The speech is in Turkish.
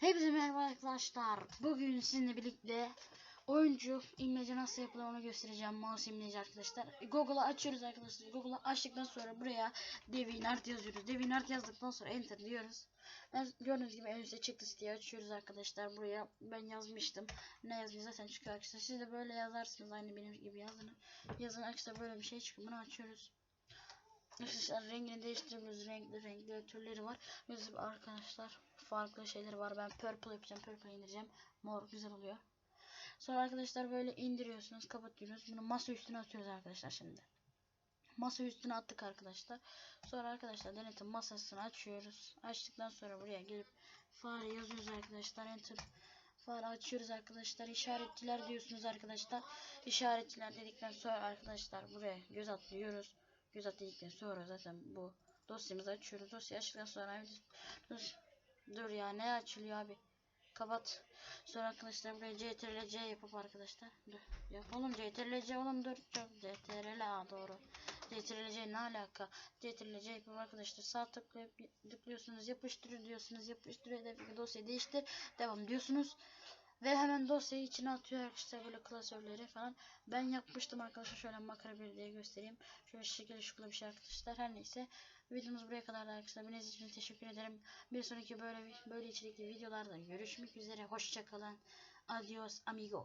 Hepinize merhaba arkadaşlar. Bugün sizinle birlikte oyuncu imleci nasıl yapılır onu göstereceğim. Mouse imleci arkadaşlar. Google'a açıyoruz arkadaşlar. Google'a açtıktan sonra buraya DeviantArt yazıyoruz. DeviantArt yazdıktan sonra enter diyoruz. Gördüğünüz gibi en üstte çıktı siteyi açıyoruz arkadaşlar. Buraya ben yazmıştım. Ne yazmış zaten çıkıyor arkadaşlar. Siz de böyle yazarsınız aynı benim gibi yazın. Yazın arkadaşlar böyle bir şey çıkıyor. Bunu açıyoruz. Arkadaşlar rengini değiştirebiliyoruz. Renkli renkli türleri var. Bizim arkadaşlar farklı şeyler var. Ben purple yapacağım. Purple indireceğim. Mor güzel oluyor. Sonra arkadaşlar böyle indiriyorsunuz. Kapatıyorsunuz. Bunu masa üstüne atıyoruz arkadaşlar şimdi. Masa üstüne attık arkadaşlar. Sonra arkadaşlar denetim masasını açıyoruz. Açtıktan sonra buraya gelip fare yazıyoruz arkadaşlar. Enter fare açıyoruz arkadaşlar. İşaretçiler diyorsunuz arkadaşlar. İşaretçiler dedikten sonra arkadaşlar buraya göz atlıyoruz. Göz atladıktan sonra zaten bu dosyamızı açıyoruz. Dosyayı açtıktan sonra dur, dur ya ne açılıyor abi? Kapat. Sonra arkadaşlar buraya CTRL yapıp arkadaşlar. Dur. Yap oğlum CTRL oğlum dur. CTRL A doğru. CTRL ne alaka? CTRL C yapıp arkadaşlar sağ tıklayıp tıklıyorsunuz yapıştır diyorsunuz yapıştır dosyayı değiştir devam diyorsunuz. Ve hemen dosyayı içine atıyor arkadaşlar böyle klasörleri falan. Ben yapmıştım arkadaşlar şöyle makara bir diye göstereyim. Şöyle şekilli şuklu bir şey arkadaşlar. Her neyse videomuz buraya kadar arkadaşlar. Beniz için teşekkür ederim. Bir sonraki böyle böyle içerikli videolarda görüşmek üzere. Hoşçakalın. Adios amigos.